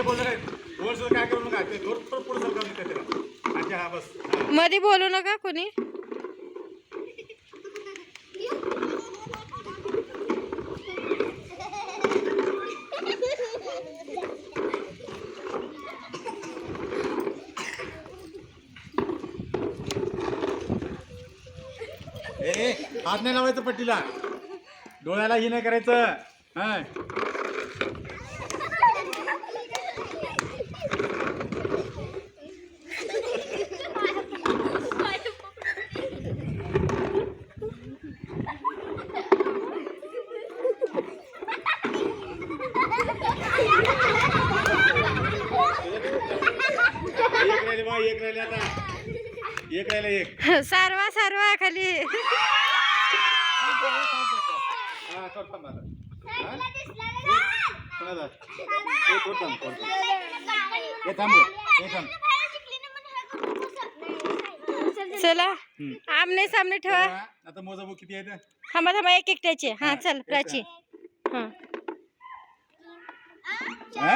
मधी बोलू नका. काय करू ते अच्छा बस. मध्ये कोणी. ए हात नाही लावायचं पट्टीला. डोळ्याला ही नाही करायचं. हा. राहिले एक आता एक राहिले एक सारवा सारवा खाली हा, सोड थांब आता. हा? कोणाला? ए, सोड थांब, सोड थांब. ए, थांब रे. ए, थांब. चला हम्म. आमने सामने ठेवा आता आता मोजाबो किती आहे? थांबा थांबा एक एकट्याचे हा चल एक प्राची हा हा?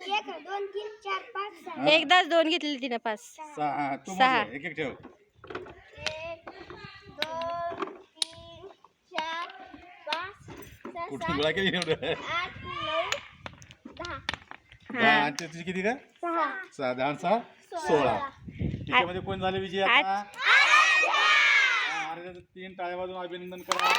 एक दोन तीन चार पाच सहा हा. एकदाच दोन घेतले तिने पाच. सहा. तू सहा. एक एक ठेव. एक दोन तीन चार पाच सहा कुठून सात केली एवढं? आठ नऊ दहा. दहा. आणि ते तुझी किती का सहा. सहा दहा आणि सहा? सोळा. त्याच्यामध्ये कोण झाले विजय आता? तीन टाळ्या वाजून अभिनंदन करा.